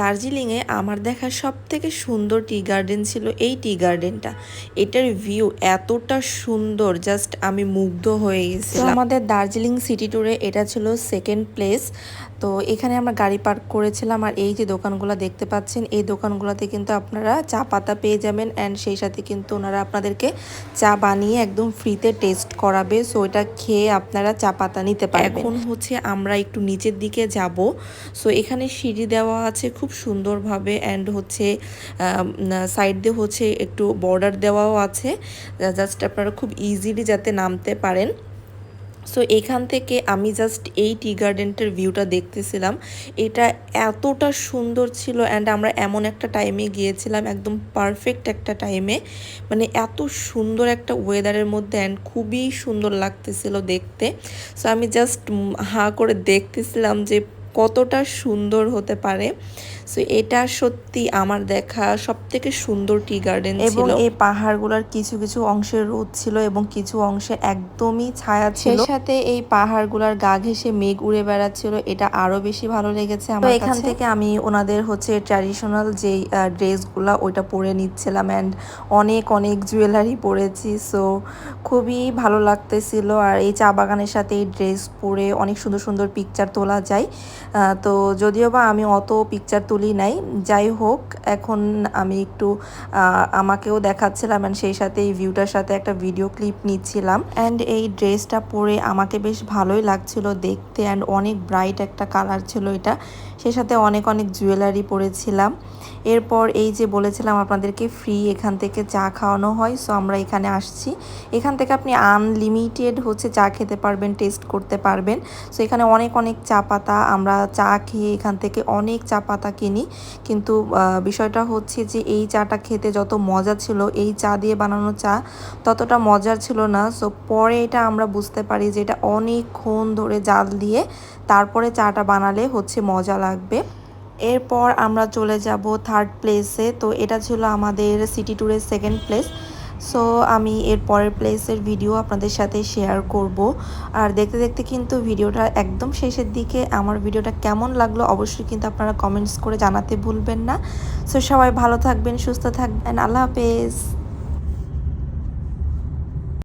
দার্জিলিংয়ে আমার দেখা সব থেকে সুন্দর টি গার্ডেন ছিল এই টি গার্ডেনটা। এটার ভিউ এতটা সুন্দর জাস্ট আমি মুগ্ধ হয়ে গেছি আমাদের দার্জিলিং সিটি ট্যুরে এটা ছিল সেকেন্ড প্লেস তো এখানে আমরা গাড়ি পার্ক করেছিলাম আর এই যে দোকানগুলো দেখতে পাচ্ছেন এই দোকানগুলোতে কিন্তু আপনারা চা পাতা পেয়ে যাবেন অ্যান্ড সেই সাথে কিন্তু ওনারা আপনাদেরকে চা বানিয়ে একদম ফ্রিতে টেস্ট করাবে। সো এটা খেয়ে আপনারা চা পাতা নিতে পারবেন। এখন হচ্ছে আমরা একটু নিচের দিকে যাব। সো এখানে সিঁড়ি দেওয়া আছে খুব সুন্দরভাবে অ্যান্ড হচ্ছে সাইড দিয়ে হচ্ছে একটু বর্ডার দেওয়াও আছে। জাস্ট আপনারা খুব ইজিলি যাতে নামতে পারেন। সো এখান থেকে আমি জাস্ট এই টি গার্ডেনটার ভিউটা দেখতেছিলাম। এটা এতটা সুন্দর ছিল অ্যান্ড আমরা এমন একটা টাইমে গিয়েছিলাম, একদম পারফেক্ট একটা টাইমে মানে এত সুন্দর একটা ওয়েদারের মধ্যে অ্যান্ড খুবই সুন্দর লাগতেছিল দেখতে। সো আমি জাস্ট হা করে দেখতেছিলাম যে কতটা সুন্দর হতে পারে। সো এটা সত্যি আমার দেখা সব থেকে সুন্দর টি গার্ডেন এবং এই পাহাড়গুলোর কিছু কিছু অংশে রোদ ছিল এবং কিছু অংশে একদমই ছায়া ছিল। সাথে এই পাহাড়গুলোর গা ঘেসে মেঘ উড়ে বেড়াচ্ছিল এটা আরও বেশি ভালো লেগেছে আমার এখান থেকে আমি ওনাদের হচ্ছে ট্র্যাডিশনাল যেই ড্রেসগুলো ওইটা পরে নিচ্ছিলাম অ্যান্ড অনেক অনেক জুয়েলারি পরেছি। সো খুবই ভালো লাগতেছিল। আর এই চা বাগানের সাথে এই ড্রেস পরে অনেক সুন্দর সুন্দর পিকচার তোলা যায়। তো যদিও বা আমি অত পিকচার তুলি নাই, যাই হোক, এখন আমি একটু আমাকেও দেখাচ্ছিলাম অ্যান্ড সেই সাথে এই ভিউটার সাথে একটা ভিডিও ক্লিপ নিচ্ছিলাম অ্যান্ড এই ড্রেসটা পরে আমাকে বেশ ভালোই লাগছিল দেখতে অ্যান্ড অনেক ব্রাইট একটা কালার ছিল এটা, সেই সাথে অনেক অনেক জুয়েলারি পরেছিলাম। এরপর এই যে বলেছিলাম আপনাদেরকে ফ্রি এখান থেকে চা খাওয়ানো হয় সো আমরা এখানে আসছি। এখান থেকে আপনি আনলিমিটেড হচ্ছে চা খেতে পারবেন টেস্ট করতে পারবেন। সো এখানে অনেক অনেক চা পাতা আমরা চা খেয়ে এখান থেকে অনেক চা পাতা কিনি। কিন্তু বিষয়টা হচ্ছে যে এই চাটা খেতে যত মজা ছিল, এই চা দিয়ে বানানো চা ততটা মজার ছিল না। সো, পরে এটা আমরা বুঝতে পারি যে এটা অনেকক্ষণ ধরে জাল দিয়ে তারপরে চাটা বানালে হচ্ছে মজা লাগবে। এরপর আমরা চলে যাব থার্ড প্লেসে তো, এটা ছিল আমাদের সিটি ট্যুরের সেকেন্ড প্লেস সো আমি এর পরের প্লেসের ভিডিও আপনাদের সাথে শেয়ার করব। আর দেখতে দেখতে কিন্তু ভিডিওটা একদম শেষের দিকে আমার ভিডিওটা কেমন লাগল অবশ্যই কিন্তু আপনারা কমেন্টস করে জানাতে ভুলবেন না। সো সবাই ভালো থাকবেন, সুস্থ থাকবেন, আল্লাহ হাফেজ।